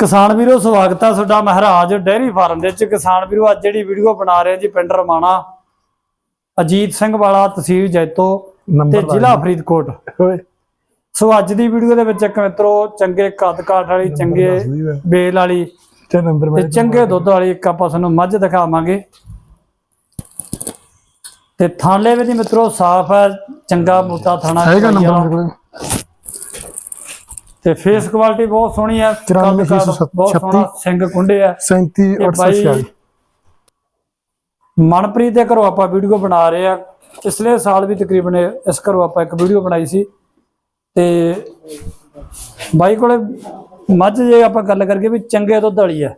ਕਿਸਾਨ ਵੀਰੋ ਸਵਾਗਤ ਹੈ ਤੁਹਾਡਾ ਮਹਾਰਾਜ ਡੇਅਰੀ ਫਾਰਮ ਦੇ ਵਿੱਚ। ਕਿਸਾਨ ਵੀਰੋ ਅੱਜ ਜਿਹੜੀ ਵੀਡੀਓ ਬਣਾ ਰਹੇ ਜੀ ਪਿੰਡ ਰਮਾਣਾ ਅਜੀਤ ਸਿੰਘ ਵਾਲਾ ਤਹਿਸੀਲ ਜੈਤੋ ਤੇ ਜ਼ਿਲ੍ਹਾ ਫਰੀਦਕੋਟ। ਸੋ ਅੱਜ ਦੀ ਵੀਡੀਓ ਦੇ ਵਿੱਚ ਇੱਕ ਮਿੱਤਰੋ ਚੰਗੇ ਕੱਦ ਕਾਠ ਵਾਲੀ ਚੰਗੇ ਬੇਲ ਵਾਲੀ ਤੇ ਨੰਬਰ ਤੇ ਚੰਗੇ ਦੁੱਧ ਵਾਲੀ ਇੱਕ ਆਪਾਂ ਤੁਹਾਨੂੰ ਮੱਝ ਦਿਖਾਵਾਂਗੇ। ਤੇ ਥਾਲੇ ਵਿੱਚ ਮਿੱਤਰੋ ਸਾਫ਼ ਹੈ ਚੰਗਾ ਮੋਟਾ ਥਾਣਾ ਹੈਗਾ ਨੰਬਰ ਤੇ ਫੇਸ ਕੁਆਲਿਟੀ ਬਹੁਤ ਸੋਹਣੀ ਹੈ ਕੱਦ ਕਾਠ 94 ਬਹੁਤ ਸੋਹਣਾ ਸਿੰਘ ਕੁੰਡੇ ਆ 37 ਇਹ ਬਾਈ 846 ਮਨਪ੍ਰੀਤ ਦੇ ਘਰੋਂ ਆਪਾਂ ਵੀਡੀਓ ਬਣਾ ਰਹੇ ਆ ਪਿਛਲੇ ਸਾਲ ਵੀ ਤਕਰੀਬਨ ਇਸ ਘਰੋਂ ਆਪਾਂ ਇੱਕ ਵੀਡੀਓ ਬਣਾਈ ਸੀ। ਤੇ ਬਾਈ ਕੋਲੇ ਮੱਝ ਜੇ ਆਪਾਂ ਗੱਲ ਕਰਕੇ ਵੀ ਚੰਗੇ ਦੁੱਧ ਵਾਲੀ ਆ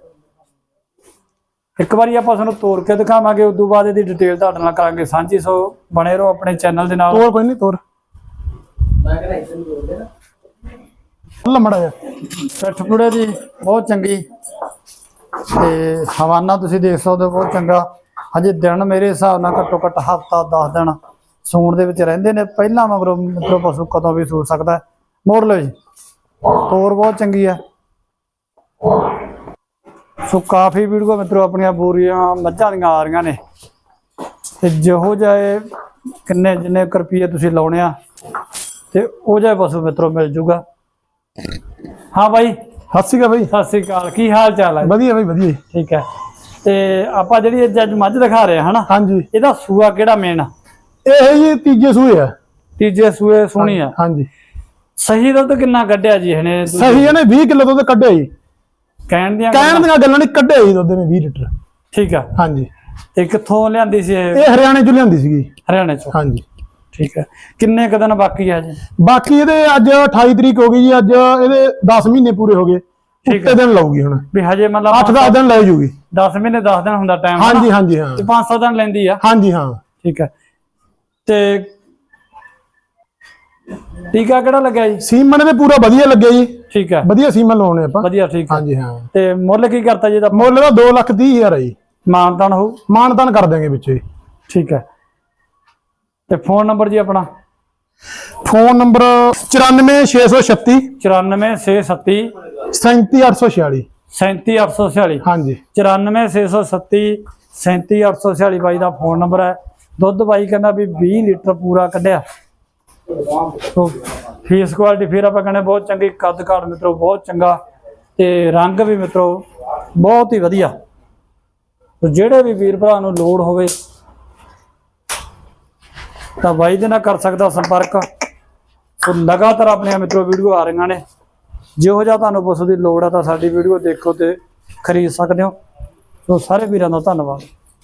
ਇੱਕ ਵਾਰੀ ਆਪਾਂ ਤੁਹਾਨੂੰ ਤੋੜ ਕੇ ਦਿਖਾਵਾਂਗੇ ਉਸ ਤੋਂ ਬਾਅਦ ਇਹਦੀ ਡਿਟੇਲ ਤੁਹਾਡੇ ਨਾਲ ਕਰਾਂਗੇ। ਸਾਂਝੀ ਸੋ ਬਣੇ ਰਹੋ ਆਪਣੇ ਚੈਨਲ ਦੇ ਨਾਲ। ਤੋਰ ਕੋਈ ਨਹੀਂ ਤੋਰ। ਲੰਮੜਾ ਆ ਪਿੱਠ ਪੁੜੇ ਦੀ ਬਹੁਤ ਚੰਗੀ। ਤੇ ਹਵਾਨਾ ਤੁਸੀਂ ਦੇਖ ਸਕਦੇ ਹੋ, ਬਹੁਤ ਚੰਗਾ। ਹਜੇ ਦਿਨ ਮੇਰੇ ਹਿਸਾਬ ਨਾਲ ਘੱਟੋ ਘੱਟ ਹਫਤਾ 10 ਦਿਨ ਸੂਣ ਦੇ ਵਿੱਚ ਰਹਿੰਦੇ ਨੇ। ਪਹਿਲਾਂ ਮਗਰੋਂ ਮਤਲਬ ਪਸ਼ੂ ਕਦੋਂ ਵੀ ਸੂ ਸਕਦਾ ਹੈ। ਮੋੜ ਲਓ ਜੀ। ਤੋਰ ਬਹੁਤ ਚੰਗੀ ਹੈ। ਸੋ ਕਾਫੀ ਵੀਡੀਓ ਮਿੱਤਰੋ, ਆਪਣੀਆਂ ਬੋਰੀਆਂ, ਮੱਝਾਂ ਦੀਆਂ ਆ ਰਹੀਆਂ ਨੇ। ਤੇ ਜਿਹੋ ਜਾਏ ਕਿੰਨੇ ਜਿੰਨੇ ਕੁ ਰੁਪਈਏ ਤੁਸੀਂ ਲਾਉਣੇ ਆ, ਤੇ ਉਹ ਜਿਹਾ ਪਸ਼ੂ ਮਿੱਤਰੋ ਮਿਲ ਜੂਗਾ। ਹਾਂ ਬਾਈ। ਹੱਸੀ ਗਾ ਬਈ। ਸਤਿ ਸ੍ਰੀ ਅਕਾਲ। ਕੀ ਹਾਲ ਚਾਲ ਹੈ? ਵਧੀਆ ਬਈ ਵਧੀਆ। ਠੀਕ ਹੈ। ਤੇ ਆਪਾਂ ਜਿਹੜੀ ਅੱਜ ਅੱਜ ਮੱਝ ਦਿਖਾ ਰਹੇ ਹਾਂ ਹਨਾ? ਹਾਂਜੀ। ਇਹਦਾ ਸੂਆ ਕਿਹੜਾ ਮੇਨ ਇਹ ਜੀ ਤੀਜੇ ਸੂਏ ਆ। ਤੀਜੇ ਸੂਏ ਸੋਹਣੀ ਆ। ਹਾਂਜੀ। ਸਹੀ ਦੁੱਧ ਕਿੰਨਾ ਕੱਢਿਆ ਜੀ ਇਹਨੇ? ਸਹੀ ਇਹਨੇ 20 ਕਿਲੋ ਦੁੱਧ ਕੱਢਿਆ ਜੀ। ਕਹਿਣ ਦੀਆਂ ਕਹਿਣ ਦੀਆਂ ਗੱਲਾਂ ਨਹੀਂ ਕੱਢਿਆ ਜੀ ਦੁੱਧ ਨੇ 20 ਲੀਟਰ। ਠੀਕ ਆ। ਹਾਂਜੀ। ਤੇ ਕਿੱਥੋਂ ਲਿਆਂਦੀ ਸੀ ਇਹ? ਇਹ ਹਰਿਆਣੇ ਚ ਲਿਆਂਦੀ ਸੀਗੀ। ਹਰਿਆਣੇ ਚੋਂ। ਹਾਂਜੀ। ਠੀਕ ਹੈ। ਕਿੰਨੇ ਕੁ ਦਿਨ ਬਾਕੀ ਆ ਜੀ? ਬਾਕੀ ਇਹਦੇ ਅੱਜ 28 ਤਰੀਕ ਹੋ ਗਈ ਜੀ ਅੱਜ ਇਹਦੇ 10 ਮਹੀਨੇ ਪੂਰੇ ਹੋ ਗਏ। ਠੀਕ ਉੱਤੇ ਦਿਨ ਲਾਊਗੀ ਹੁਣ। ਵੀ ਹਜੇ ਮਤਲਬ 8-10 ਦਿਨ ਲੈ ਜੂਗੀ 10 ਮਹੀਨੇ 10 ਦਿਨ ਹੁੰਦਾ ਟਾਈਮ ਹਾਂਜੀ ਹਾਂਜੀ ਹਾਂ। ਤੇ 500 ਦਿਨ ਲੈਂਦੀ ਆ? ਹਾਂਜੀ ਹਾਂ। ਠੀਕ ਹੈ। ਤੇ ਟੀਕਾ ਕਿਹੜਾ ਲੱਗਿਆ ਜੀ? ਸੀਮਨ ਦੇ ਪੂਰਾ ਵਧੀਆ ਲੱਗਿਆ ਜੀ। ਠੀਕ ਹੈ। ਵਧੀਆ ਸੀਮਨ ਲਾਉਣੇ ਆਪਾਂ। ਵਧੀਆ ਠੀਕ ਹੈ। ਹਾਂਜੀ ਹਾਂ। ਤੇ ਮੁੱਲ ਕੀ ਕਰਤਾ ਜੀ ਦਾ ਮੁੱਲ ਦਾ 2 ਲੱਖ 30 ਹਜ਼ਾਰ ਹੈ ਜੀ। ਮਾਨਤਾਨ ਹੋਊ? ਮਾਨਤਾਨ ਕਰ ਦਾਂਗੇ ਵਿੱਚੇ। ਠੀਕ ਹੈ। ਤੇ ਫੋਨ ਨੰਬਰ ਜੀ ਆਪਣਾ? ਫੋਨ ਨੰਬਰ 94636 94637 37846 37846 ਹਾਂਜੀ। 94637 37846 ਬਾਈ ਦਾ ਫੋਨ ਨੰਬਰ ਹੈ। ਦੁੱਧ ਬਾਈ ਕਹਿੰਦਾ ਵੀ 20 ਲੀਟਰ ਪੂਰਾ ਕੱਢਿਆ। ਸੋ ਫੇਸ ਕੁਆਲਿਟੀ ਫਿਰ ਆਪਾਂ ਕਹਿੰਦੇ ਬਹੁਤ ਚੰਗੀ ਕੱਦ ਕਾਠ ਮਿੱਤਰੋ ਬਹੁਤ ਚੰਗਾ ਤੇ ਰੰਗ ਵੀ ਮਿੱਤਰੋ ਬਹੁਤ ਹੀ ਵਧੀਆ। ਜਿਹੜੇ ਵੀ ਵੀਰ ਭਰਾ ਨੂੰ ਲੋੜ ਹੋਵੇ ਤਾਂ ਬਾਈ ਦੇ ਨਾਲ ਕਰ ਸਕਦਾ ਸੰਪਰਕ। ਸੋ ਲਗਾਤਾਰ ਆਪਣੀਆਂ ਮਿੱਤਰੋ ਵੀਡੀਓ ਆ ਰਹੀਆਂ ਨੇ। ਜਿਹੋ ਜਿਹਾ ਤੁਹਾਨੂੰ ਪੁੱਛ ਦੀ ਲੋੜ ਆ ਤਾਂ ਸਾਡੀ ਵੀਡੀਓ ਦੇਖੋ ਤੇ ਖਰੀਦ ਸਕਦੇ ਹੋ। ਸੋ ਸਾਰੇ ਵੀਰਾਂ ਦਾ ਧੰਨਵਾਦ।